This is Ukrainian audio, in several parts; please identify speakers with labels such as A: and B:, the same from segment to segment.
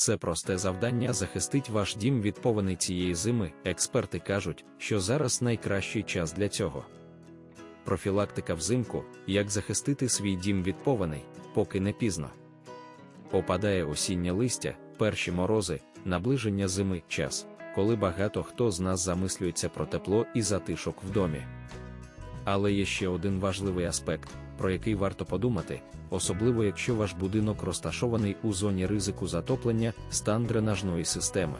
A: Це просте завдання захистить ваш дім від повені цієї зими. Експерти кажуть, що зараз найкращий час для цього. Профілактика взимку, як захистити свій дім від повеней, поки не пізно. Опадає осіннє листя, перші морози, наближення зими час, коли багато хто з нас замислюється про тепло і затишок в домі. Але є ще один важливий аспект, про який варто подумати, особливо якщо ваш будинок розташований у зоні ризику затоплення, стан дренажної системи.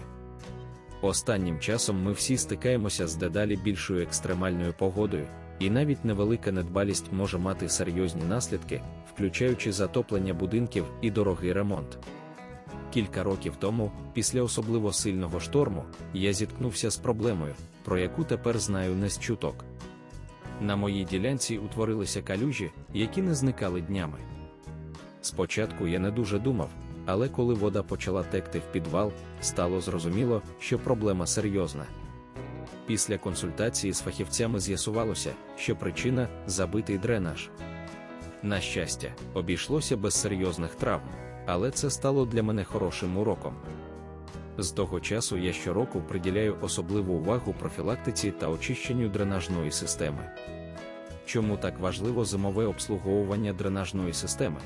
A: Останнім часом ми всі стикаємося з дедалі більшою екстремальною погодою, і навіть невелика недбалість може мати серйозні наслідки, включаючи затоплення будинків і дорогий ремонт. Кілька років тому, після особливо сильного шторму, я зіткнувся з проблемою, про яку тепер знаю не з чуток. На моїй ділянці утворилися калюжі, які не зникали днями. Спочатку я не дуже думав, але коли вода почала текти в підвал, стало зрозуміло, що проблема серйозна. Після консультації з фахівцями з'ясувалося, що причина забитий дренаж. На щастя, обійшлося без серйозних травм, але це стало для мене хорошим уроком. З того часу я щороку приділяю особливу увагу профілактиці та очищенню дренажної системи. Чому так важливо зимове обслуговування дренажної системи?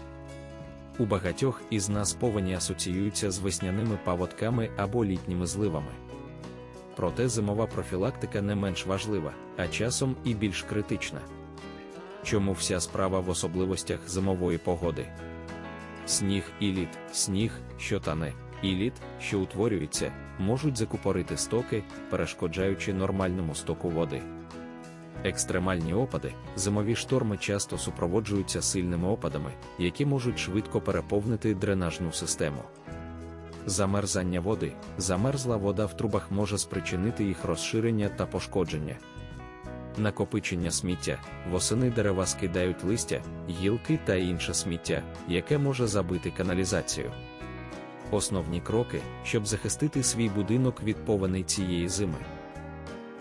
A: У багатьох із нас повені асоціюються з весняними паводками або літніми зливами. Проте зимова профілактика не менш важлива, а часом і більш критична. Чому вся справа в особливостях зимової погоди? Сніг і лід, сніг, що тане, і лід, що утворюється, можуть закупорити стоки, перешкоджаючи нормальному стоку води. Екстремальні опади, зимові шторми часто супроводжуються сильними опадами, які можуть швидко переповнити дренажну систему. Замерзання води, замерзла вода в трубах може спричинити їх розширення та пошкодження. Накопичення сміття, восени дерева скидають листя, гілки та інше сміття, яке може забити каналізацію. Основні кроки, щоб захистити свій будинок від повеней цієї зими.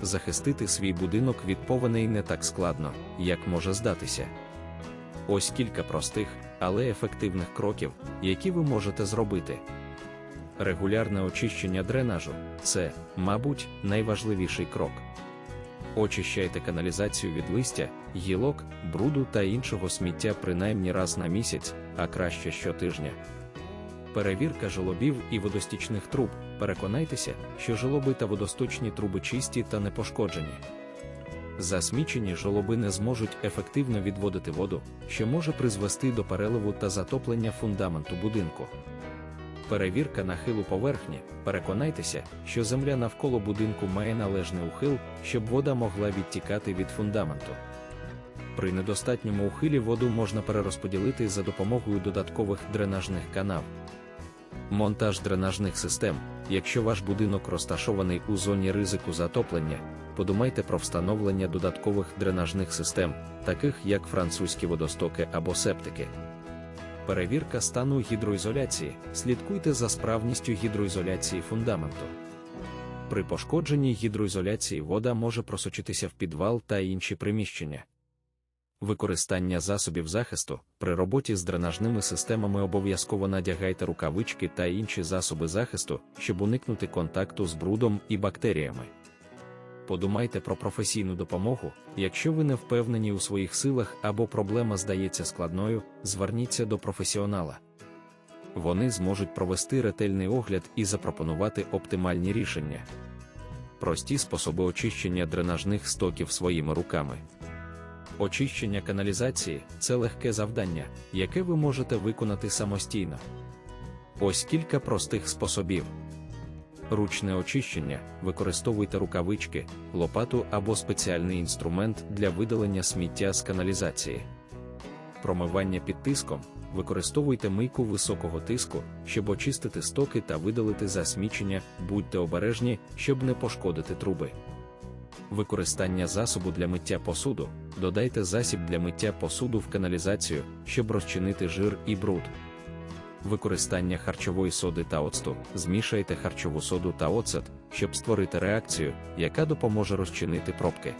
A: Захистити свій будинок від повеней не так складно, як може здатися. Ось кілька простих, але ефективних кроків, які ви можете зробити. Регулярне очищення дренажу це, мабуть, найважливіший крок. Очищайте каналізацію від листя, гілок, бруду та іншого сміття принаймні раз на місяць, а краще щотижня. Перевірка жолобів і водостічних труб. Переконайтеся, що жолоби та водосточні труби чисті та не пошкоджені. Засмічені жолоби не зможуть ефективно відводити воду, що може призвести до переливу та затоплення фундаменту будинку. Перевірка нахилу поверхні. Переконайтеся, що земля навколо будинку має належний ухил, щоб вода могла відтікати від фундаменту. При недостатньому ухилі воду можна перерозподілити за допомогою додаткових дренажних канав. Монтаж дренажних систем. Якщо ваш будинок розташований у зоні ризику затоплення, подумайте про встановлення додаткових дренажних систем, таких як французькі водостоки або септики. Перевірка стану гідроізоляції. Слідкуйте за справністю гідроізоляції фундаменту. При пошкодженні гідроізоляції вода може просочитися в підвал та інші приміщення. Використання засобів захисту при роботі з дренажними системами обов'язково надягайте рукавички та інші засоби захисту, щоб уникнути контакту з брудом і бактеріями. Подумайте про професійну допомогу, якщо ви не впевнені у своїх силах або проблема здається складною, зверніться до професіонала. Вони зможуть провести ретельний огляд і запропонувати оптимальні рішення. Прості способи очищення дренажних стоків своїми руками. Очищення каналізації це легке завдання, яке ви можете виконати самостійно. Ось кілька простих способів. Ручне очищення використовуйте рукавички, лопату або спеціальний інструмент для видалення сміття з каналізації. Промивання під тиском використовуйте мийку високого тиску, щоб очистити стоки та видалити засмічення, будьте обережні, щоб не пошкодити труби. Використання засобу для миття посуду. Додайте засіб для миття посуду в каналізацію, щоб розчинити жир і бруд. Використання харчової соди та оцту. Змішайте харчову соду та оцет, щоб створити реакцію, яка допоможе розчинити пробки.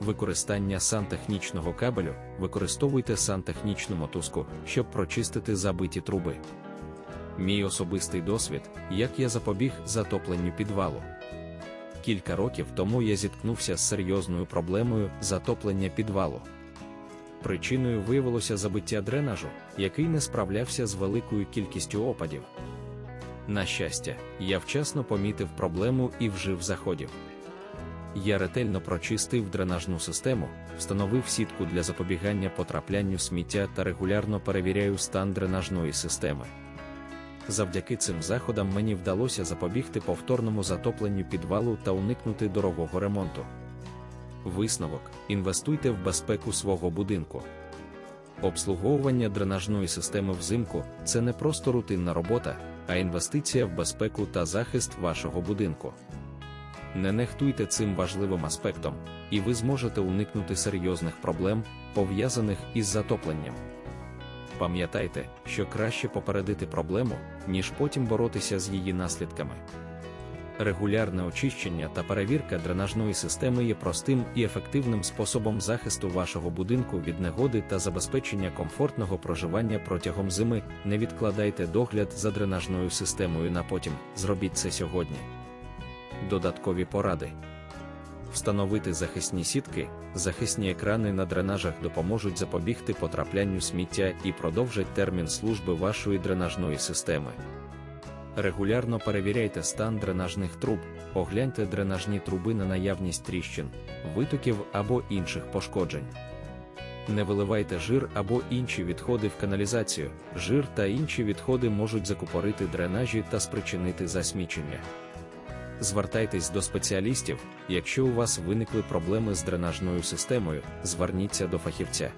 A: Використання сантехнічного кабелю. Використовуйте сантехнічну мотузку, щоб прочистити забиті труби. Мій особистий досвід, як я запобіг затопленню підвалу. Кілька років тому я зіткнувся з серйозною проблемою затоплення підвалу. Причиною виявилося забиття дренажу, який не справлявся з великою кількістю опадів. На щастя, я вчасно помітив проблему і вжив заходів. Я ретельно прочистив дренажну систему, встановив сітку для запобігання потраплянню сміття та регулярно перевіряю стан дренажної системи. Завдяки цим заходам мені вдалося запобігти повторному затопленню підвалу та уникнути дорогого ремонту. Висновок: інвестуйте в безпеку свого будинку. Обслуговування дренажної системи взимку це не просто рутинна робота, а інвестиція в безпеку та захист вашого будинку. Не нехтуйте цим важливим аспектом, і ви зможете уникнути серйозних проблем, пов'язаних із затопленням. Пам'ятайте, що краще попередити проблему, ніж потім боротися з її наслідками. Регулярне очищення та перевірка дренажної системи є простим і ефективним способом захисту вашого будинку від негоди та забезпечення комфортного проживання протягом зими. Не відкладайте догляд за дренажною системою на потім, зробіть це сьогодні. Додаткові поради. Встановити захисні сітки, захисні екрани на дренажах допоможуть запобігти потраплянню сміття і продовжать термін служби вашої дренажної системи. Регулярно перевіряйте стан дренажних труб, огляньте дренажні труби на наявність тріщин, витоків або інших пошкоджень. Не виливайте жир або інші відходи в каналізацію. Жир та інші відходи можуть закупорити дренажі та спричинити засмічення. Звертайтесь до спеціалістів, якщо у вас виникли проблеми з дренажною системою, зверніться до фахівця.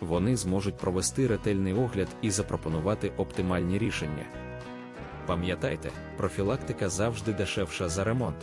A: Вони зможуть провести ретельний огляд і запропонувати оптимальні рішення. Пам'ятайте, профілактика завжди дешевша за ремонт.